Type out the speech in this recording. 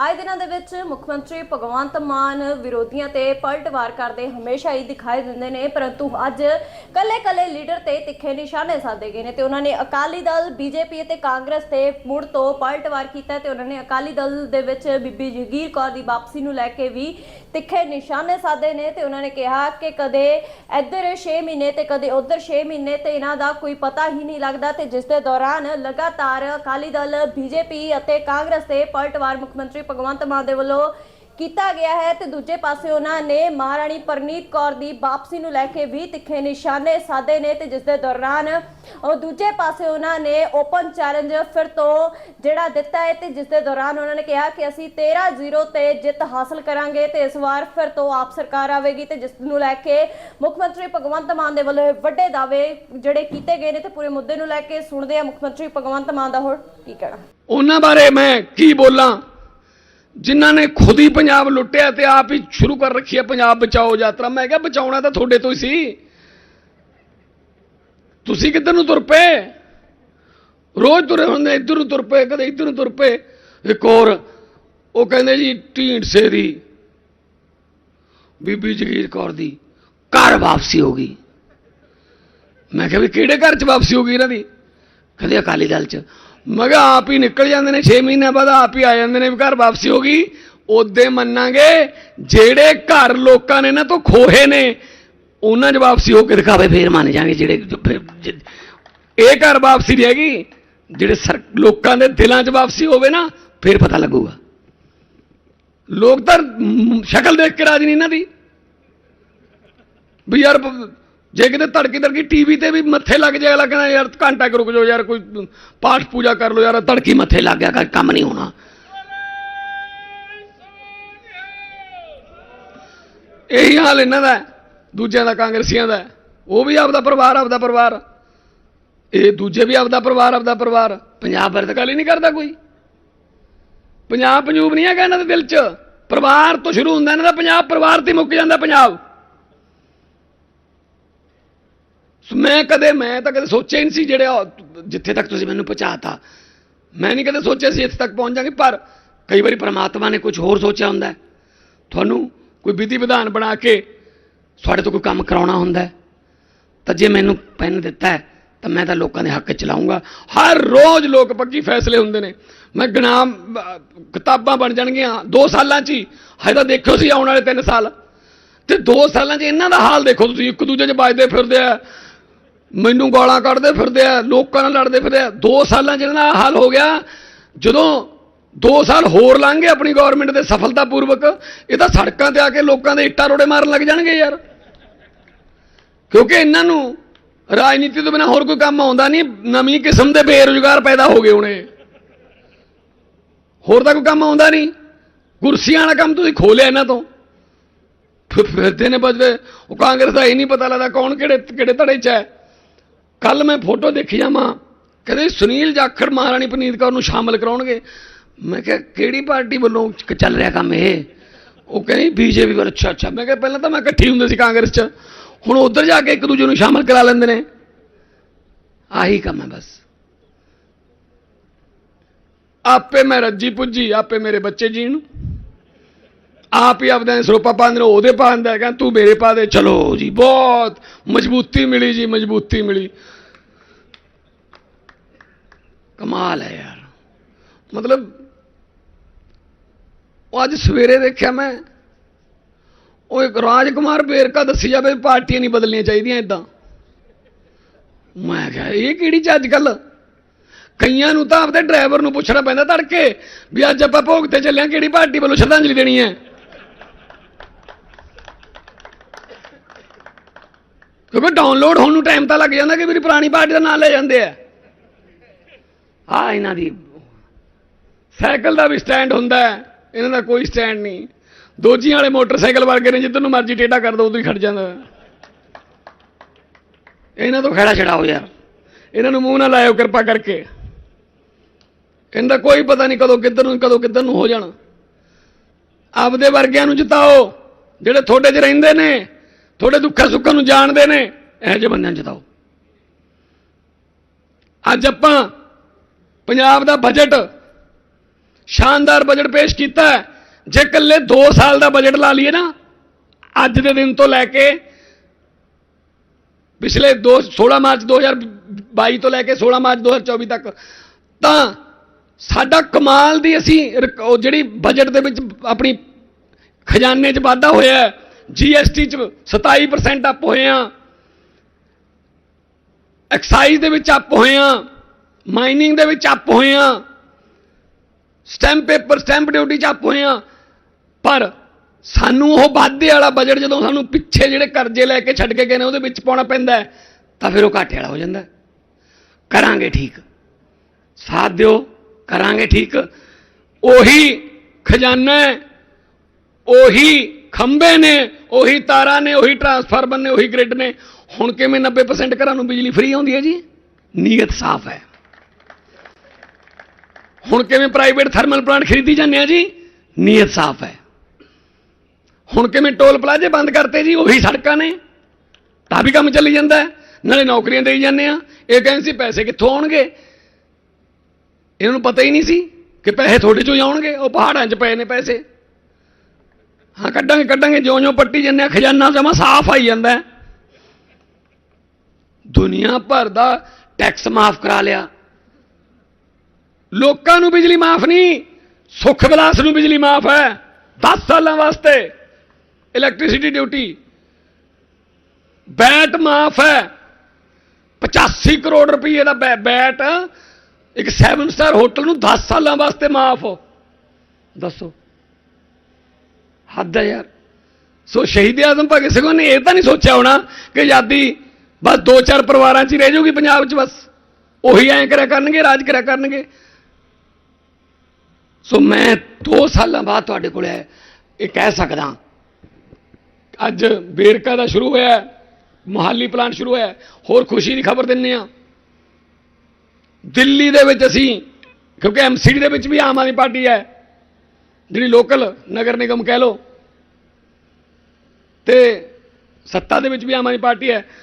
ਆਏ ਦਿਨਾਂ ਦੇ ਵਿੱਚ ਮੁੱਖ ਮੰਤਰੀ ਭਗਵੰਤ ਮਾਨ ਵਿਰੋਧੀਆਂ ਤੇ ਪਲਟਵਾਰ ਕਰਦੇ ਹਮੇਸ਼ਾ ਹੀ ਦਿਖਾਈ ਦਿੰਦੇ ਨੇ, ਪਰੰਤੂ ਅੱਜ ਕੱਲੇ-ਕੱਲੇ ਲੀਡਰ ਤੇ ਤਿੱਖੇ ਨਿਸ਼ਾਨੇ ਸਾਧੇ ਗਏ ਨੇ ਤੇ ਉਹਨਾਂ ਨੇ ਅਕਾਲੀ ਦਲ, ਬੀਜੇਪੀ ਅਤੇ ਕਾਂਗਰਸ ਤੇ ਮੁੜ ਤੋਂ ਪਲਟਵਾਰ ਕੀਤਾ ਤੇ ਉਹਨਾਂ ਨੇ ਅਕਾਲੀ ਦਲ ਦੇ ਵਿੱਚ ਬੀਬੀ ਜਗੀਰ ਕੌਰ ਦੀ ਵਾਪਸੀ ਨੂੰ ਲੈ ਕੇ ਵੀ ਤਿੱਖੇ ਨਿਸ਼ਾਨੇ ਸਾਧੇ ਨੇ ਤੇ ਉਹਨਾਂ ਨੇ ਕਿਹਾ ਕਿ ਕਦੇ ਇੱਧਰ 6 ਮਹੀਨੇ ਤੇ ਕਦੇ ਉੱਧਰ 6 ਮਹੀਨੇ ਤੇ ਇਹਨਾਂ ਦਾ ਕੋਈ ਪਤਾ ਹੀ ਨਹੀਂ ਲੱਗਦਾ ਤੇ ਜਿਸ ਦੇ ਦੌਰਾਨ ਲਗਾਤਾਰ ਅਕਾਲੀ ਦਲ, ਬੀਜੇਪੀ ਅਤੇ ਕਾਂਗਰਸ ਤੇ ਪਲਟਵਾਰ ਮੁੱਖ ਮੰਤਰੀ ਭਗਵੰਤ ਮਾਨ ਦੇ ਵੱਲੋਂ ਕੀਤਾ ਗਿਆ ਹੈ ਤੇ ਦੂਜੇ ਪਾਸੇ ਉਹਨਾਂ ਨੇ ਮਹਾਰਾਣੀ ਪਰਨੀਤ ਕੌਰ ਦੀ ਵਾਪਸੀ ਨੂੰ ਲੈ ਕੇ ਵੀ ਤਿੱਖੇ ਨਿਸ਼ਾਨੇ ਸਾਧੇ ਨੇ ਤੇ ਜਿਸ ਦੇ ਦੌਰਾਨ ਉਹ ਦੂਜੇ ਪਾਸੇ ਉਹਨਾਂ ਨੇ ਓਪਨ ਚੈਲੰਜ ਫਿਰ ਤੋਂ ਜਿਹੜਾ ਦਿੱਤਾ ਹੈ ਤੇ ਜਿਸ ਦੇ ਦੌਰਾਨ ਉਹਨਾਂ ਨੇ ਕਿਹਾ ਕਿ ਅਸੀਂ 13-0 ਤੇ ਜਿੱਤ ਹਾਸਲ ਕਰਾਂਗੇ ਤੇ ਇਸ ਵਾਰ ਫਿਰ ਤੋਂ ਆਪ ਸਰਕਾਰ ਆਵੇਗੀ ਤੇ ਜਿਸ ਨੂੰ ਲੈ ਕੇ ਮੁੱਖ ਮੰਤਰੀ ਭਗਵੰਤ ਮਾਨ ਦੇ ਵੱਲੋਂ ਵੱਡੇ ਦਾਅਵੇ ਜਿਹੜੇ ਕੀਤੇ ਗਏ ਨੇ ਤੇ ਪੂਰੇ ਮੁੱਦੇ ਨੂੰ ਲੈ ਕੇ ਸੁਣਦੇ ਆ ਮੁੱਖ ਮੰਤਰੀ ਭਗਵੰਤ ਮਾਨ ਦਾ ਹੋਰ ਕੀ ਕਹਿਣਾ। ਉਹਨਾਂ ਬਾਰੇ ਮੈਂ ਕੀ ਬੋਲਾਂ? ਜਿਨ੍ਹਾਂ ਨੇ ਖੁਦ ਹੀ ਪੰਜਾਬ ਲੁੱਟਿਆ ਤੇ ਆਪ ਹੀ ਸ਼ੁਰੂ ਕਰ ਰੱਖੀ ਹੈ ਪੰਜਾਬ ਬਚਾਓ ਯਾਤਰਾ। ਮੈਂ ਕਿਹਾ ਬਚਾਉਣਾ ਤਾਂ ਤੁਹਾਡੇ ਤੋਂ ਹੀ ਸੀ। ਤੁਸੀਂ ਕਿੱਧਰ ਨੂੰ ਤੁਰ ਪਏ? ਰੋਜ਼ ਤੁਰੇ ਹੁੰਦੇ, ਇੱਧਰ ਨੂੰ ਤੁਰ ਪਏ, ਕਦੇ ਇੱਧਰ ਨੂੰ ਤੁਰ ਪਏ। ਇੱਕ ਹੋਰ, ਉਹ ਕਹਿੰਦੇ ਜੀ ਢੀਂਡਸੇ ਦੀ ਬੀਬੀ ਜਗੀਰ ਕੌਰ ਦੀ ਘਰ ਵਾਪਸੀ ਹੋ ਗਈ। ਮੈਂ ਕਿਹਾ ਵੀ ਕਿਹੜੇ ਘਰ 'ਚ ਵਾਪਸੀ ਹੋ ਗਈ ਇਹਨਾਂ ਦੀ? ਕਹਿੰਦੇ ਅਕਾਲੀ ਦਲ 'ਚ। ਮੈਂ ਕਿਹਾ ਆਪ ਹੀ ਨਿਕਲ ਜਾਂਦੇ ਨੇ 6 ਮਹੀਨਿਆਂ ਬਾਅਦ ਆਪ ਹੀ ਆ ਜਾਂਦੇ ਨੇ ਵੀ ਘਰ ਵਾਪਸੀ ਹੋ ਗਈ। ਉਹਦੇ ਮੰਨਾਂਗੇ, ਜਿਹੜੇ ਘਰ ਲੋਕਾਂ ਨੇ ਨਾ, ਤੋਂ ਖੋਹੇ ਨੇ, ਉਹਨਾਂ 'ਚ ਵਾਪਸੀ ਹੋ ਕੇ ਦਿਖਾਵੇ, ਫੇਰ ਮੰਨ ਜਾਾਂਗੇ ਜਿਹੜੇ ਇਹ ਘਰ ਵਾਪਸੀ ਨਹੀਂ ਹੈਗੀ, ਜਿਹੜੇ ਸਰ- ਲੋਕਾਂ ਦੇ ਦਿਲਾਂ 'ਚ ਵਾਪਸੀ ਹੋਵੇ ਨਾ, ਫਿਰ ਪਤਾ ਲੱਗੂਗਾ। ਲੋਕ ਤਾਂ ਸ਼ਕਲ ਦੇਖ ਕੇ ਰਾਜ ਨਹੀਂ ਇਹਨਾਂ ਦੀ। ਵੀ ਯਾਰ ਜੇ ਕਿਤੇ ਤੜਕੀ ਤੜਕੀ ਟੀਵੀ ਤੇ ਵੀ ਮੱਥੇ ਲੱਗ ਜਾਏ ਅਗਲਾ ਕਹਿੰਦਾ, ਯਾਰ ਘੰਟਾ ਕੁ ਰੁਕ ਜਾਓ ਯਾਰ, ਕੋਈ ਪਾਠ ਪੂਜਾ ਕਰ ਲਓ ਯਾਰ ਤੜਕੀ ਮੱਥੇ ਲੱਗ ਗਿਆ ਕਰ- ਕੰਮ ਨਹੀਂ ਹੋਣਾ। ਇਹੀ ਹਾਲ ਇਹਨਾਂ ਦਾ ਦੂਜਿਆਂ ਦਾ, ਕਾਂਗਰਸੀਆਂ ਦਾ ਉਹ ਵੀ ਆਪਦਾ ਪਰਿਵਾਰ ਆਪਦਾ ਪਰਿਵਾਰ। ਇਹ ਦੂਜੇ ਵੀ ਆਪਦਾ ਪਰਿਵਾਰ ਆਪਦਾ ਪਰਿਵਾਰ। ਪੰਜਾਬ ਬਾਰੇ ਹੀ ਨਹੀਂ ਕਰਦਾ ਕੋਈ। ਪੰਜਾਬ ਪੰਜੂਬ ਨਹੀਂ ਹੈਗਾ ਇਹਨਾਂ ਦੇ ਦਿਲ 'ਚ। ਪਰਿਵਾਰ ਤੋਂ ਸ਼ੁਰੂ ਹੁੰਦਾ, ਇਹਨਾਂ ਦਾ ਪੰਜਾਬ ਪਰਿਵਾਰ ਤੇ ਹੀ ਮੁੱਕ ਜਾਂਦਾ ਪੰਜਾਬ ਸੋ ਮੈਂ ਕਦੇ, ਮੈਂ ਤਾਂ ਕਦੇ ਸੋਚਿਆ ਹੀ ਨਹੀਂ ਸੀ ਜਿਹੜੇ ਜਿੱਥੇ ਤੱਕ ਤੁਸੀਂ ਮੈਨੂੰ ਪਹੁੰਚਾਤਾ। ਮੈਂ ਨਹੀਂ ਕਦੇ ਸੋਚਿਆ ਸੀ ਇੱਥੇ ਤੱਕ ਪਹੁੰਚ ਜਾਵਾਂਗੇ, ਪਰ ਕਈ ਵਾਰੀ ਪ੍ਰਮਾਤਮਾ ਨੇ ਕੁਝ ਹੋਰ ਸੋਚਿਆ ਹੁੰਦਾ ਤੁਹਾਨੂੰ ਕੋਈ ਵਿਧੀ ਵਿਧਾਨ ਬਣਾ ਕੇ ਤੁਹਾਡੇ ਤੋਂ ਕੋਈ ਕੰਮ ਕਰਾਉਣਾ ਹੁੰਦਾ ਤਾਂ ਜੇ ਮੈਨੂੰ ਪੈਨ ਦਿੱਤਾ ਤਾਂ ਮੈਂ ਤਾਂ ਲੋਕਾਂ ਦੇ ਹੱਕ 'ਚ ਚਲਾਉਂਗਾ ਹਰ ਰੋਜ਼ ਲੋਕ ਪੱਕੀ ਫੈਸਲੇ ਹੁੰਦੇ ਨੇ। ਮੈਂ ਗਨਾਮ ਕਿਤਾਬਾਂ ਬਣ ਜਾਣਗੀਆਂ 2 ਸਾਲਾਂ 'ਚ ਹੀ। ਹਜੇ ਤਾਂ ਦੇਖਿਓ ਸੀ ਆਉਣ ਵਾਲੇ 3 ਸਾਲ। ਤੇ 2 ਸਾਲਾਂ 'ਚ ਇਹਨਾਂ ਦਾ ਹਾਲ ਦੇਖੋ ਤੁਸੀਂ, ਇੱਕ ਦੂਜੇ 'ਚ ਵੱਜਦੇ ਫਿਰਦੇ ਆ। ਮੈਨੂੰ ਗਾਲਾਂ ਕੱਢਦੇ ਫਿਰਦੇ ਆ, ਲੋਕਾਂ ਨਾਲ ਲੜਦੇ ਫਿਰਦੇ ਆ। 2 ਸਾਲਾਂ 'ਚ ਇਹਨਾਂ ਦਾ ਹਾਲ ਹੋ ਗਿਆ। ਜਦੋਂ 2 ਸਾਲ ਹੋਰ ਲੰਘ ਗਏ ਆਪਣੀ ਗਵਰਨਮੈਂਟ ਦੇ ਸਫਲਤਾਪੂਰਵਕ, ਇਹ ਤਾਂ ਸੜਕਾਂ ਤੇ ਆ ਕੇ ਲੋਕਾਂ ਦੇ ਇੱਟਾਂ ਰੋੜੇ ਮਾਰਨ ਲੱਗ ਜਾਣਗੇ ਯਾਰ। ਕਿਉਂਕਿ ਇਹਨਾਂ ਨੂੰ ਰਾਜਨੀਤੀ ਤੋਂ ਬਿਨਾ ਹੋਰ ਕੋਈ ਕੰਮ ਆਉਂਦਾ ਨਹੀਂ, ਨਵੀਂ ਕਿਸਮ ਦੇ ਬੇਰੁਜ਼ਗਾਰ ਪੈਦਾ ਹੋ ਗਏ ਹੁਣੇ। ਹੋਰ ਤਾਂ ਕੋਈ ਕੰਮ ਆਉਂਦਾ ਨਹੀਂ। ਕੁਰਸੀਆਂ ਵਾਲਾ ਕੰਮ ਤੁਸੀਂ ਖੋਲਿਆ ਇਹਨਾਂ ਤੋਂ। ਫਿਰ ਫਿਰਦੇ ਨੇ ਬਜਦੇ ਉਹ ਕਾਂਗਰਸ ਦਾ ਇਹ ਨਹੀਂ ਪਤਾ ਲੱਗਦਾ ਕੌਣ ਕਿਹੜੇ ਕਿਹੜੇ ਧੜੇ 'ਚ ਹੈ। ਕੱਲ ਮੈਂ ਫੋਟੋ ਦੇਖੀ ਜਾਵਾਂ। ਕਹਿੰਦੇ ਸੁਨੀਲ ਜਾਖੜ ਮਹਾਰਾਣੀ ਪਨੀਤ ਕੌਰ ਨੂੰ ਸ਼ਾਮਲ ਕਰਾਉਣਗੇ। ਮੈਂ ਕਿਹਾ, ਕਿਹੜੀ ਪਾਰਟੀ ਵੱਲੋਂ ਚੱਲ ਰਿਹਾ ਕੰਮ ਇਹ? ਉਹ ਕਹਿੰਦੀ ਬੀਜੇਪੀ ਵੱਲ। ਅੱਛਾ ਅੱਛਾ। ਮੈਂ ਕਿਹਾ, ਪਹਿਲਾਂ ਤਾਂ ਮੈਂ ਇਕੱਠੀ ਹੁੰਦੇ ਸੀ ਕਾਂਗਰਸ 'ਚ। ਹੁਣ ਉੱਧਰ ਜਾ ਕੇ ਇੱਕ ਦੂਜੇ ਨੂੰ ਸ਼ਾਮਲ ਕਰਾ ਲੈਂਦੇ ਨੇ। ਆਹੀ ਕੰਮ ਹੈ ਬਸ। ਆਪੇ ਮੈਂ ਰੱਜੀ ਪੁੱਜੀ, ਆਪੇ ਮੇਰੇ ਬੱਚੇ ਜੀਣ। ਆਪ ਹੀ ਆਪਦਾ ਸਰੋਪਾ ਪਾਉਂਦੇ ਨੇ, ਉਹਦੇ ਪਾਉਂਦਾ ਕਹਿੰਦਾ, ਤੂੰ ਮੇਰੇ ਪਾ ਦੇ। ਚਲੋ ਜੀ, ਬਹੁਤ ਮਜ਼ਬੂਤੀ ਮਿਲੀ ਜੀ, ਮਜ਼ਬੂਤੀ ਮਿਲੀ। ਕਮਾਲ ਹੈ ਯਾਰ। ਮਤਲਬ, ਉਹ ਅੱਜ ਸਵੇਰੇ ਦੇਖਿਆ ਮੈਂ, ਉਹ ਇੱਕ ਰਾਜਕੁਮਾਰ ਬੇਰਕਾ ਦੱਸੀ ਜਾਵੇ ਪਾਰਟੀਆਂ ਨਹੀਂ ਬਦਲਣੀਆਂ ਚਾਹੀਦੀਆਂ ਇਦਾਂ ਮੈਂ ਕਿਹਾ, ਇਹ ਕਿਹੜੀ ਚ ਅੱਜ ਕੱਲ ਕਈਆਂ ਨੂੰ ਤਾਂ ਆਪਦੇ ਡਰਾਈਵਰ ਨੂੰ ਪੁੱਛਣਾ ਪੈਂਦਾ ਤੜਕੇ ਵੀ ਅੱਜ ਆਪਾਂ ਭੋਗ ਤੇ ਚੱਲਿਆ ਕਿਹੜੀ ਪਾਰਟੀ ਵੱਲੋਂ ਸ਼ਰਧਾਂਜਲੀ ਦੇਣੀ ਹੈ? ਕਿਉਂਕਿ ਡਾਊਨਲੋਡ ਹੋਣ ਨੂੰ ਟਾਈਮ ਤਾਂ ਲੱਗ ਜਾਂਦਾ ਕਿ ਮੇਰੀ ਪੁਰਾਣੀ ਪਾਰਟੀ ਦਾ ਨਾਮ ਲੈ ਜਾਂਦੇ ਆ। ਆ ਇਹਨਾਂ ਦੀ ਸਾਈਕਲ ਦਾ ਵੀ ਸਟੈਂਡ ਹੁੰਦਾ ਇਹਨਾਂ ਦਾ ਕੋਈ ਸਟੈਂਡ ਨਹੀਂ। ਦੋਜੀਆਂ ਵਾਲੇ ਮੋਟਰਸਾਈਕਲ ਵਰਗੇ ਨੇ, ਜਿੱਧਰ ਨੂੰ ਮਰਜ਼ੀ ਟੇਢਾ ਕਰ ਦੋ, ਉਦੋਂ ਹੀ ਖੜ ਜਾਂਦਾ। ਇਹਨਾਂ ਤੋਂ ਖੜਾ ਛਡਾਓ ਯਾਰ। ਇਹਨਾਂ ਨੂੰ ਮੂੰਹ ਨਾ ਲਾਇਓ ਕਿਰਪਾ ਕਰਕੇ। ਇਹਦਾ ਕੋਈ ਪਤਾ ਨਹੀਂ ਕਦੋਂ ਕਿੱਧਰ ਨੂੰ, ਕਦੋਂ ਕਿੱਧਰ ਨੂੰ ਹੋ ਜਾਣਾ। ਆਪਦੇ ਵਰਗਿਆਂ ਨੂੰ ਜਿਤਾਓ, ਜਿਹੜੇ ਤੁਹਾਡੇ 'ਚ ਰਹਿੰਦੇ ਨੇ, ਤੁਹਾਡੇ ਦੁੱਖਾਂ ਸੁੱਖਾਂ ਨੂੰ ਜਾਣਦੇ ਨੇ, ਇਹੋ ਜਿਹੇ ਬੰਦਿਆਂ ਨੂੰ ਜਿਤਾਓ। ਅੱਜ ਆਪਾਂ ਪੰਜਾਬ ਦਾ ਬਜਟ ਸ਼ਾਨਦਾਰ ਬਜਟ ਪੇਸ਼ ਕੀਤਾ ਹੈ। ਜੇ ਇਕੱਲੇ 2 ਸਾਲ ਦਾ ਬਜਟ ਲਾ ਲਈਏ ਨਾ, ਅੱਜ ਦੇ ਦਿਨ ਤੋਂ ਲੈ ਕੇ ਪਿਛਲੇ 2 16 ਮਾਰਚ 2022 ਤੋਂ ਲੈ ਕੇ 16 ਮਾਰਚ 2024 ਤੱਕ, ਤਾਂ ਸਾਡਾ ਕਮਾਲ ਦੀ ਅਸੀਂ ਰਿਕ- ਉਹ ਜਿਹੜੀ ਬਜਟ ਦੇ ਵਿੱਚ ਆਪਣੀ ਖਜ਼ਾਨੇ 'ਚ ਵਾਧਾ ਹੋਇਆ ਹੈ ਜੀਐਸਟੀ 'ਚ 27% ਅਪ ਹੋਏ ਆ ਐਕਸਾਈਜ਼ ਦੇ ਵਿੱਚ ਅਪ ਹੋਏ ਆ ਮਾਈਨਿੰਗ ਦੇ ਵਿੱਚ ਅੱਪ ਹੋਏ ਆ। ਸਟੈਂਪ ਪੇਪਰ, ਸਟੈਂਪ ਡਿਊਟੀ 'ਚ ਅੱਪ ਹੋਏ ਆ। ਪਰ ਸਾਨੂੰ ਉਹ ਵਾਧੇ ਵਾਲਾ ਬਜਟ ਜਦੋਂ ਸਾਨੂੰ ਪਿੱਛੇ ਜਿਹੜੇ ਕਰਜ਼ੇ ਲੈ ਕੇ ਛੱਡ ਕੇ ਗਏ ਨੇ, ਉਹਦੇ ਵਿੱਚ ਪਾਉਣਾ ਪੈਂਦਾ ਤਾਂ ਫਿਰ ਉਹ ਘਾਟੇ ਵਾਲਾ ਹੋ ਜਾਂਦਾ ਕਰਾਂਗੇ ਠੀਕ। ਸਾਥ ਦਿਓ, ਕਰਾਂਗੇ ਠੀਕ। ਉਹੀ ਖਜ਼ਾਨਾ ਉਹੀ ਖੰਬੇ ਨੇ, ਉਹੀ ਤਾਰਾਂ ਨੇ, ਉਹੀ ਟਰਾਂਸਫਾਰਮਰ ਨੇ, ਉਹੀ ਗ੍ਰਿਡ ਨੇ। ਹੁਣ ਕਿਵੇਂ 90% ਘਰਾਂ ਨੂੰ ਬਿਜਲੀ ਫ੍ਰੀ ਆਉਂਦੀ ਹੈ ਜੀ? ਨੀਅਤ ਸਾਫ਼ ਹੈ। ਹੁਣ ਕਿਵੇਂ ਪ੍ਰਾਈਵੇਟ ਥਰਮਲ ਪਲਾਂਟ ਖਰੀਦੀ ਜਾਂਦੇ ਆ ਜੀ? ਨੀਅਤ ਸਾਫ਼ ਹੈ। ਹੁਣ ਕਿਵੇਂ ਟੋਲ ਪਲਾਜ਼ੇ ਬੰਦ ਕਰਤੇ ਜੀ? ਉਹੀ ਸੜਕਾਂ ਨੇ। ਤਾਂ ਵੀ ਕੰਮ ਚੱਲੀ ਜਾਂਦਾ ਨਾਲੇ ਨੌਕਰੀਆਂ ਦੇਈ ਜਾਂਦੇ ਆ। ਇਹ ਕਹਿੰਦੇ ਸੀ ਪੈਸੇ ਕਿੱਥੋਂ ਆਉਣਗੇ? ਇਹਨਾਂ ਨੂੰ ਪਤਾ ਹੀ ਨਹੀਂ ਸੀ ਕਿ ਪੈਸੇ ਤੁਹਾਡੇ ਚੋਂ ਹੀ ਆਉਣਗੇ। ਉਹ ਪਹਾੜਾਂ 'ਚ ਪਏ ਨੇ ਪੈਸੇ। ਹਾਂ, ਕੱਢਾਂਗੇ ਕੱਢਾਂਗੇ। ਜਿਉਂ-ਜਿਉਂ ਪੱਟੀ ਜੰਨੇ ਖਜ਼ਾਨਾ ਜਮਾ ਸਾਫ਼ ਆਈ ਜਾਂਦਾ ਦੁਨੀਆ ਭਰ ਦਾ ਟੈਕਸ ਮਾਫ ਕਰਾ ਲਿਆ। ਲੋਕਾਂ ਨੂੰ ਬਿਜਲੀ ਮਾਫ ਨਹੀਂ, ਸੁੱਖ ਵਿਲਾਸ ਨੂੰ ਬਿਜਲੀ ਮਾਫ ਹੈ 10 ਸਾਲਾਂ ਵਾਸਤੇ ਇਲੈਕਟ੍ਰਿਸਿਟੀ ਡਿਊਟੀ ਬੈਟ ਮਾਫ ਹੈ 85 ਕਰੋੜ ਰੁਪਏ ਦਾ ਬੈ- ਬੈਟ, ਇੱਕ 7 ਸਟਾਰ ਹੋਟਲ ਨੂੰ 10 ਸਾਲਾਂ ਵਾਸਤੇ ਮਾਫ। ਦੱਸੋ। ਹੱਦ ਹੈ ਯਾਰ। ਸੋ ਸ਼ਹੀਦ ਆਜ਼ਮ ਭਗਤ ਸਿੰਘ ਨੇ ਇਹ ਤਾਂ ਨਹੀਂ ਸੋਚਿਆ ਹੋਣਾ ਕਿ ਆਜ਼ਾਦੀ ਬਸ ਦੋ ਚਾਰ ਪਰਿਵਾਰਾਂ 'ਚ ਹੀ ਰਹਿ ਜਾਊਗੀ ਪੰਜਾਬ 'ਚ ਬਸ। ਉਹੀ ਐਂ ਕਰਿਆ ਕਰਨਗੇ, ਰਾਜ ਕਰਿਆ ਕਰਨਗੇ। ਸੋ ਮੈਂ 2 ਸਾਲਾਂ ਬਾਅਦ ਤੁਹਾਡੇ ਕੋਲ ਹੈ ਇਹ ਕਹਿ ਸਕਦਾ ਅੱਜ ਵੇਰਕਾ ਦਾ ਸ਼ੁਰੂ ਹੋਇਆ ਹੈ, ਮੁਹਾਲੀ ਪਲਾਂਟ ਸ਼ੁਰੂ ਹੋਇਆ ਹੋਰ ਖੁਸ਼ੀ ਦੀ ਖਬਰ ਦਿੰਨੇ ਆ ਦਿੱਲੀ ਦੇ ਵਿੱਚ ਅਸੀਂ ਕਿਉਂਕਿ ਐਮਸੀਡੀ ਦੇ ਵਿੱਚ ਵੀ ਆਮ ਆਦਮੀ ਪਾਰਟੀ ਹੈ ਜਿਹੜੀ ਲੋਕਲ ਨਗਰ ਨਿਗਮ ਕਹਿ ਲੋ ਤੇ ਸੱਤਾ ਦੇ ਵਿੱਚ ਵੀ ਆਮ ਆਦਮੀ ਪਾਰਟੀ ਹੈ।